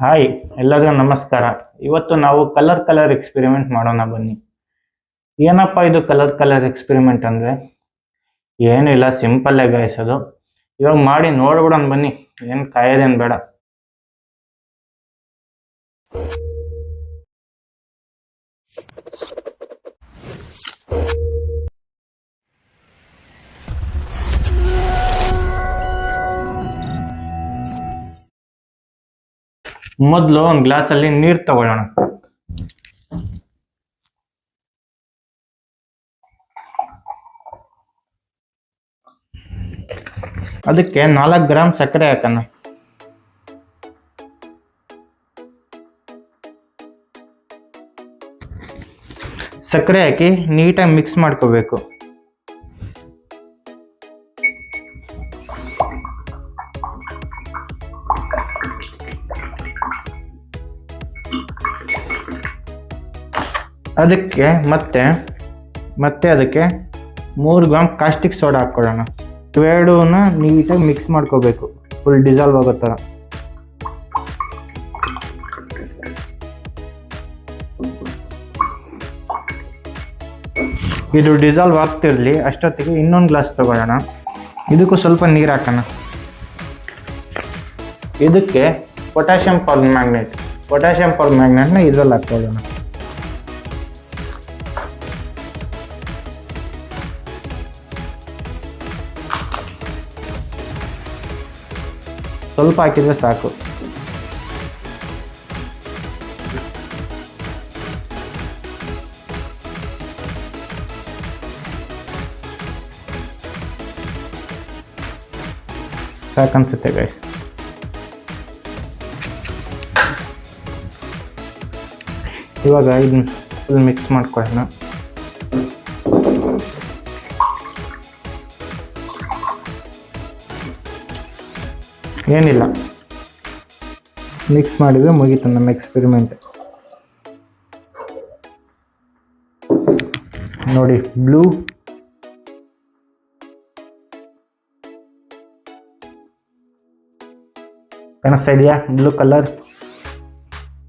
Hi, ಎಲ್ಲರಿಗೂ ನಮಸ್ಕಾರ. ಇವತ್ತು ನಾವು ಕಲರ್ ಕಲರ್ ಎಕ್ಸ್ಪೆರಿಮೆಂಟ್ ಮಾಡೋಣ ಬನ್ನಿ. ಏನಪ್ಪ ಇದು ಕಲರ್ ಕಲರ್ ಎಕ್ಸ್ಪೆರಿಮೆಂಟ್ ಅಂದರೆ? ಏನಿಲ್ಲ ಸಿಂಪಲ್ಲೇ ಗಾಯಿಸೋದು ಇವಾಗ ಮಾಡಿ ನೋಡ್ಬಿಡೋಣ ಬನ್ನಿ. ಏನು ಕಾಯೋದೇನು ಬೇಡ. ಮೊದಲು ಒಂದು ಗ್ಲಾಸಲ್ಲಿ ನೀರು ತಗೊಳ್ಳೋಣ. ಅದಕ್ಕೆ ನಾಲ್ಕು ಗ್ರಾಮ್ ಸಕ್ಕರೆ ಹಾಕೋಣ. ಸಕ್ಕರೆ ಹಾಕಿ ನೀಟಾಗಿ ಮಿಕ್ಸ್ ಮಾಡ್ಕೋಬೇಕು. ಅದಕ್ಕೆ ಮತ್ತೆ ಮತ್ತೆ ಅದಕ್ಕೆ ಮೂರು ಗ್ರಾಮ್ ಕಾಸ್ಟಿಕ್ ಸೋಡಾ ಹಾಕ್ಕೊಳ್ಳೋಣ. ಇವೆರಡೂನ ನೀಟಾಗಿ ಮಿಕ್ಸ್ ಮಾಡ್ಕೋಬೇಕು. ಫುಲ್ ಡಿಸಾಲ್ವ್ ಆಗೋ ಥರ. ಇದು ಡಿಸಾಲ್ವ್ ಆಗ್ತಿರಲಿ, ಅಷ್ಟೊತ್ತಿಗೆ ಇನ್ನೊಂದು ಗ್ಲಾಸ್ ತಗೊಳ್ಳೋಣ. ಇದಕ್ಕೂ ಸ್ವಲ್ಪ ನೀರು ಹಾಕೋಣ. ಇದಕ್ಕೆ potassium per magnet potassium per ಮ್ಯಾಗ್ನೆಟ್ನ ಇದರಲ್ಲಿ ಹಾಕ್ಕೊಳ್ಳೋಣ. ಸ್ವಲ್ಪ ಹಾಕಿದರೆ ಸಾಕು. ಸಾಕನ್ಸುತ್ತೆ ಗೈಸ್ ಇವಾಗ ಇದನ್ನ ಫುಲ್ ಮಿಕ್ಸ್ ಮಾಡ್ಕೊಳ್ಳೋಣ. ಏನಿಲ್ಲ. ಮಿಕ್ಸ್ ಮಾಡಿದರೆ ಮುಗೀತು ನಮ್ಮ ಎಕ್ಸ್ಪೆರಿಮೆಂಟ್ ನೋಡಿ ಬ್ಲೂ ಕಾಣಿಸ್ತಾ ಇದೆಯಾ? ಬ್ಲೂ ಕಲರ್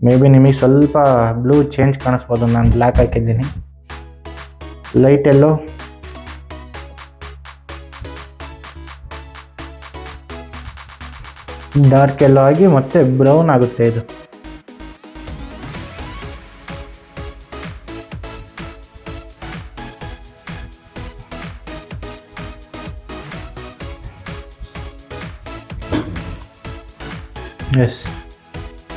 ಮೇ ಬಿ ನಿಮಗೆ ಸ್ವಲ್ಪ ಬ್ಲೂ ಚೇಂಜ್ ಕಾಣಿಸ್ಬೋದು. ನಾನು ಬ್ಲ್ಯಾಕ್ ಹಾಕಿದ್ದೀನಿ. ಲೈಟ್ ಎಲ್ಲೋ ಡಾರ್ಕ್ ಎಲ್ಲೋ ಆಗಿ ಮತ್ತೆ ಬ್ರೌನ್ ಆಗುತ್ತೆ ಇದು. ಎಸ್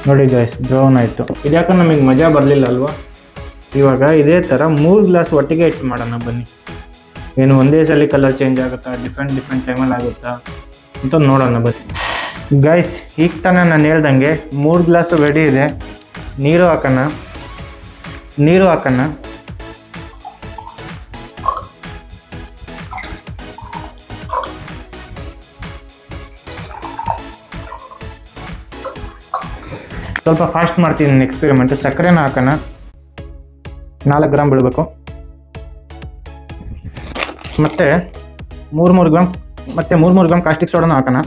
ನೋಡಿ ಗಾಯ್ಸ್ ಬ್ರೌನ್ ಆಯಿತು. ಇದ್ಯಾಕೆ ನಮಗೆ ಮಜಾ ಬರಲಿಲ್ಲ ಅಲ್ವಾ? ಇವಾಗ ಇದೇ ಥರ ಮೂರು ಗ್ಲಾಸ್ ಒಟ್ಟಿಗೆ ಇಟ್ಟು ಮಾಡೋಣ ಬನ್ನಿ. ಏನು ಒಂದೇ ಸಲ ಕಲರ್ ಚೇಂಜ್ ಆಗುತ್ತಾ? ಡಿಫ್ರೆಂಟ್ ಡಿಫ್ರೆಂಟ್ ಟೈಮಲ್ಲಿ ಆಗುತ್ತಾ? ಅಂತ ನೋಡೋಣ ಬನ್ನಿ. ಗೈಸ್ ಈಗ ತಾನೇ ನಾನು ಹೇಳ್ದಂಗೆ ಮೂರು ಗ್ಲಾಸು ರೆಡಿ ಇದೆ. ನೀರು ಹಾಕೋಣ. ನೀರು ಹಾಕೋಣ. ಸ್ವಲ್ಪ ಫಾಸ್ಟ್ ಮಾಡ್ತೀನಿ ಎಕ್ಸ್ಪೆರಿಮೆಂಟ್ ಸಕ್ಕರೆನ ಹಾಕೋಣ. ನಾಲ್ಕು ಗ್ರಾಮ್ ಬಿಡಬೇಕು. ಮತ್ತೆ ಮೂರು ಮೂರು ಗ್ರಾಮ್ ಮತ್ತೆ ಮೂರು ಮೂರು ಗ್ರಾಮ್ ಕಾಸ್ಟಿಕ್ ಸೋಡಾನು ಹಾಕೋಣ.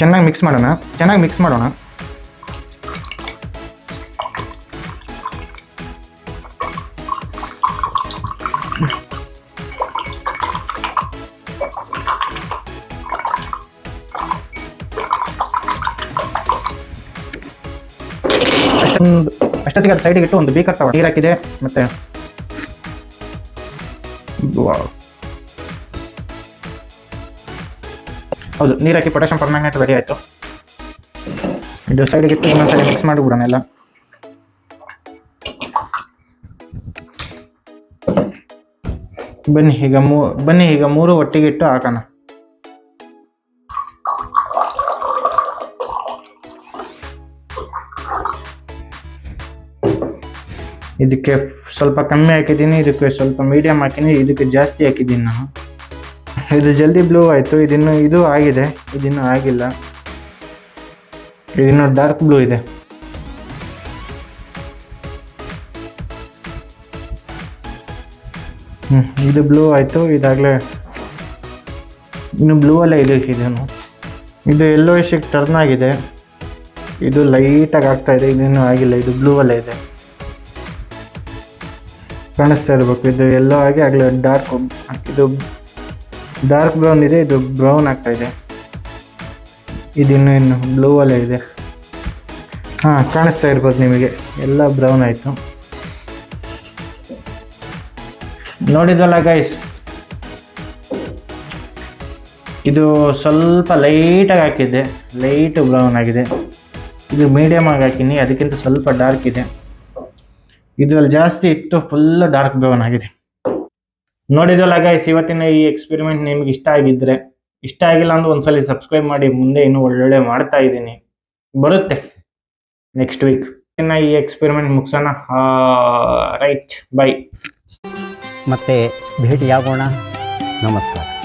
ಚೆನ್ನಾಗಿ ಮಿಕ್ಸ್ ಮಾಡೋಣ. ಚೆನ್ನಾಗಿ ಮಿಕ್ಸ್ ಮಾಡೋಣ. ಅಷ್ಟೊಂದು ಅಷ್ಟೊತ್ತಿಗೆ ಅದು ಸೈಡಿಗೆ ಇಟ್ಟು ಒಂದು ಬೀಕರ್ ತಗೊಂಡು ನೀರು ಹಾಕಿದೆ. ಮತ್ತೆ ಹೌದು ನೀರು ಹಾಕಿ ಪೊಟ್ಯಾಷಿಯಂ ಪರ್ಮ್ಯಾಂಗನೇಟ್ ರೆಡಿ ಆಯಿತು ಇದು ಸೈಡಿಗೆ ಮಿಕ್ಸ್ ಮಾಡಿಬಿಡೋಣ ಎಲ್ಲ. ಬನ್ನಿ, ಈಗ ಮೂ, ಬನ್ನಿ, ಈಗ ಮೂರು ಒಟ್ಟಿಗೆ ಇಟ್ಟು ಹಾಕೋಣ. ಇದಕ್ಕೆ ಸ್ವಲ್ಪ ಕಮ್ಮಿ ಹಾಕಿದ್ದೀನಿ, ಇದಕ್ಕೆ ಸ್ವಲ್ಪ ಮೀಡಿಯಮ್ ಹಾಕಿದ್ದೀನಿ ಇದಕ್ಕೆ ಜಾಸ್ತಿ ಹಾಕಿದ್ದೀನಿ ನಾನು. ಇದು ಜಲ್ದಿ ಬ್ಲೂ ಆಯಿತು, ಇದಿನ್ನು ಇದು ಆಗಿದೆ, ಇದಿನ್ನೂ ಆಗಿಲ್ಲ. ಇದಿನ್ನು ಡಾರ್ಕ್ ಬ್ಲೂ ಇದೆ. ಹ್ಞೂ ಇದು ಬ್ಲೂ ಆಯಿತು, ಇದಾಗಲೇ ಇನ್ನು ಬ್ಲೂ ಅಲ್ಲೇ ಇದೆ ಇದನ್ನು ಇದು ಎಲ್ಲೋ ಇಶಿಗೆ ಟರ್ನ್ ಆಗಿದೆ. ಇದು ಲೈಟಾಗಿ ಆಗ್ತಾ ಇದೆ ಆಗಿಲ್ಲ, ಇದು ಬ್ಲೂ ಅಲ್ಲೇ ಇದೆ. ಕಾಣಿಸ್ತಾ ಇರಬೇಕು, ಇದು ಎಲ್ಲೋ ಆಗಿ ಆಗಲೇ ಡಾರ್ಕ್ ಇದು ಡಾರ್ಕ್ ಬ್ರೌನ್ ಇದೆ, ಇದು ಬ್ರೌನ್ ಆಗ್ತಾ ಇದೆ. ಇದು ಇನ್ನು ಇನ್ನು ಬ್ಲೂ ಅಲ್ಲೇ ಇದೆ. ಹಾಂ, ಕಾಣಿಸ್ತಾ ಇರ್ಬೋದು ನಿಮಗೆ. ಎಲ್ಲ ಬ್ರೌನ್ ಆಯಿತು. ನೋಡಿದ್ವಲ್ಲ ಗೈಸ್ ಇದು ಸ್ವಲ್ಪ ಲೈಟಾಗಿ ಹಾಕಿದ್ದೆ. ಲೈಟ್ ಬ್ರೌನ್ ಆಗಿದೆ. ಇದು ಮೀಡಿಯಮ್ ಆಗಿ ಹಾಕಿನಿ, ಅದಕ್ಕಿಂತ ಸ್ವಲ್ಪ ಡಾರ್ಕ್ ಇದೆ. ಇದರಲ್ಲಿ ಜಾಸ್ತಿ ಇತ್ತು ಫುಲ್ ಡಾರ್ಕ್ ಬ್ರೌನ್ ಆಗಿದೆ. ನೋಡಿದ್ವಲ್ಲ ಗೈಸ್ ಇವತ್ತಿನ ಈ ಎಕ್ಸ್ಪೆರಿಮೆಂಟ್ ನಿಮ್ಗೆ ಇಷ್ಟ ಆಗಿದ್ರೆ, ಇಷ್ಟ ಆಗಿಲ್ಲ ಅಂದ್ರೆ ಒಂದ್ಸಲಿ ಸಬ್ಸ್ಕ್ರೈಬ್ ಮಾಡಿ, ಮುಂದೆ ಇನ್ನು ಒಳ್ಳೊಳ್ಳೆ ಮಾಡ್ತಾ ಇದ್ದೀನಿ. ಬರುತ್ತೆ. ನೆಕ್ಸ್ಟ್ ವೀಕ್ ಇನ್ನ ಈ ಎಕ್ಸ್ಪೆರಿಮೆಂಟ್ ಮುಗಿಸೋಣ. ರೈಟ್ ಬೈ ಮತ್ತೆ ಭೇಟಿಯಾಗೋಣ. ನಮಸ್ಕಾರ.